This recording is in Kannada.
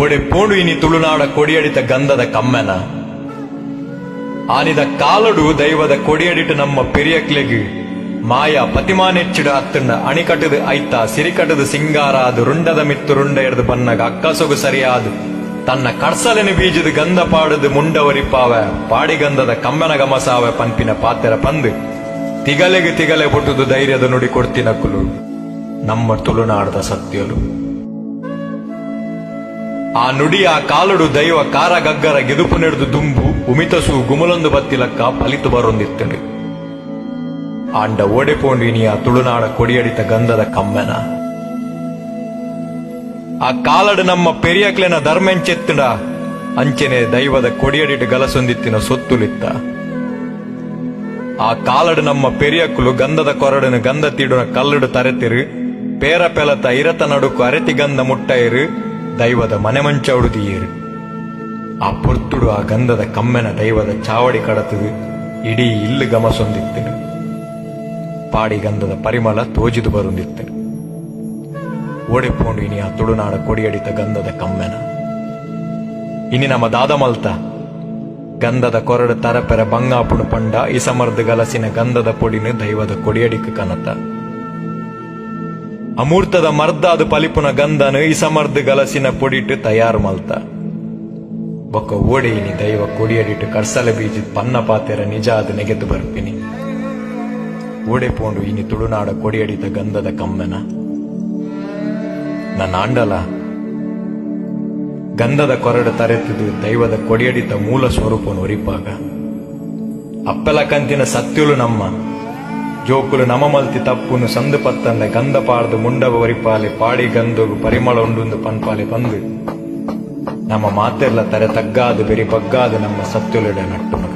ಓಡೆ ಪೋಂಡು ಇನಿ ತುಳುನಾಡ ಕೊಡಿಯಡಿತ ಗಂಧದ ಕಮ್ಮನ. ಆನಿದ ಕಾಲಡು ದೈವದ ಕೊಡಿಯಡಿಟ್ಟು ನಮ್ಮ ಪೆರಿಯಕ್ಲೆಗ್ ಮಾಯ ಪತಿಮಾನೆಚ್ಚಿಡ ಅತ್ತಣ್ಣ ಅಣಿಕಟದು ಐತ ಸಿರಿಕಟದು ಸಿಂಗಾರ ಅದು ರುಂಡದ ಮಿತ್ತು ರುಂಡ ಎಡ್ದು ಬನ್ನಗ ಅಕ್ಕಸೊಗು ಸರಿಯಾದು. ತನ್ನ ಕಡ್ಸಲಿನ ಬೀಜದ ಗಂಧ ಪಾಡದು ಮುಂಡವರಿಪಾವ ಪಾಡಿಗಂಧದ ಕಮ್ಮನ ಗಮಸಾವ ಪಂಪಿನ ಪಾತೆರ ಪಂದು. ತಿಗಲೆಗೆ ತಿಗಲೆ ಬೊಟ್ಟುದು ಧೈರ್ಯದ ನುಡಿ ಕೊಡ್ತಿನಕ್ಕುಲು ನಮ್ಮ ತುಳುನಾಡದ ಸತ್ಯಲು. ಆ ನುಡಿ ಆ ಕಾಲುಡು ದೈವ ಕಾರಗಗ್ಗರ ಗೆದುಪು ನಡೆದು ದುಂಬು, ಉಮಿತಸು ಗುಮಲೊಂದು ಬತ್ತಿಲಕ್ಕ ಫಲಿತು ಬರೊಂದಿತ್ತಡು ಆಂಡ ಓಡೆಪೋಂಡಿನಿಯ ತುಳುನಾಡ ಕೊಡಿಯಡಿತ ಗಂಧದ ಕಮ್ಮೆನ. ಆ ಕಾಲಡು ನಮ್ಮ ಪೆರಿಯಕ್ಲೆನ ಧರ್ಮೆಂಚೆತ್ತಿಡ, ಅಂಚೆನೆ ದೈವದ ಕೊಡಿಯಡಿಟ ಗಲಸೊಂದಿತ್ತಿನ ಸೊತ್ತುಲಿತ್ತ. ಆ ಕಾಲಡು ನಮ್ಮ ಪೆರಿಯಕ್ಕುಲು ಗಂಧದ ಕೊರಡನ ಗಂಧ ತೀಡುನ ಕಲ್ಲಡು ತರೆತಿರು, ಪೇರ ಪೆಲತ ಇರತ ನಡುಕು ಅರೆತಿ ಗಂಧ ಮುಟ್ಟೈರು ದೈವದ ಮನೆ ಮಂಚ ಉಡುದಿಯೇರು ಆ ಪೊರ್ತುಡು ಆ ಗಂಧದ ಕಮ್ಮೆನ ದೈವದ ಚಾವಡಿ ಕಡತದು, ಇಡೀ ಇಲ್ಲು ಗಮಸೊಂದಿತ್ತೆ ಪಾಡಿ ಗಂಧದ ಪರಿಮಳ ತೋಜಿದು ಬರುಂದಿತ್ತನು. ಓಡಿಪೋಂಡು ಇನಿ ಆ ತುಳುನಾಡ ಕೊಡಿಯಡಿತ ಗಂಧದ ಕಮ್ಮೆನ. ಇನಿ ನಮ್ಮ ದಾದ ಮಲ್ತ ಗಂಧದ ಕೊರಡು ತರಪೆರ ಬಂಗಾಪುಡು ಪಂಡ ಇಸಮರ್ದು ಗಲಸಿನ ಗಂಧದ ಪೊಡಿನು ದೈವದ ಕೊಡಿಯಡಿಕ ಕನತ. ಅಮೂರ್ತದ ಮರ್ದಾದ ಪಲಿಪುನ ಗಂಧನು ಇಸಮರ್ದು ಗಲಸಿನ ಪೊಡಿಟ್ಟು ತಯಾರು ಮಲ್ತ. ಬೊಕ್ಕ ಓಡಿ ಇನಿ ದೈವ ಕೊಡಿಯಡಿಟ್ಟು ಕರ್ಸಲ ಬೀಜಿದ್ ಪನ್ನ ಪಾತೆರ ನಿಜ ಅದು ನೆಗೆದು ಬರ್ಪಿನಿ. ಓಡೆ ಪೋಂಡು ಇನಿ ತುಳುನಾಡ ಕೊಡಿಯಡಿದ ಗಂಧದ ಕಮ್ಮನ. ನನ್ನ ಆಂಡಲ ಗಂಧದ ಕೊರಡು ತರೆತಿದು ದೈವದ ಕೊಡಿಯಡಿತ ಮೂಲ ಸ್ವರೂಪನು ಒರಿಪಾಗ. ಅಪ್ಪಲ ಕಂತಿನ ಸತ್ಯುಲು ನಮ್ಮ ಜೋಕುಲು ನಮ ಮಲ್ತಿ ತಪ್ಪುನು ಸಂದು ಪತ್ತಂದ ಗಂಧ ముండవ ಮುಂಡವ ಒರಿಪಾಲೆ ಪಾಡಿ ಗಂಧಗು ಪರಿಮಳ ಉಂಡುಂದು ಪನ್ಪಾಲೆ ಪಂದು. ನಮ್ಮ ಮಾತೆಲ್ಲ ತರೆ ತಗ್ಗಾದು ಬೆರಿ ಬಗ್ಗಾದು ನಮ್ಮ ಸತ್ಯುಲಿಡ ನಟ್ಟು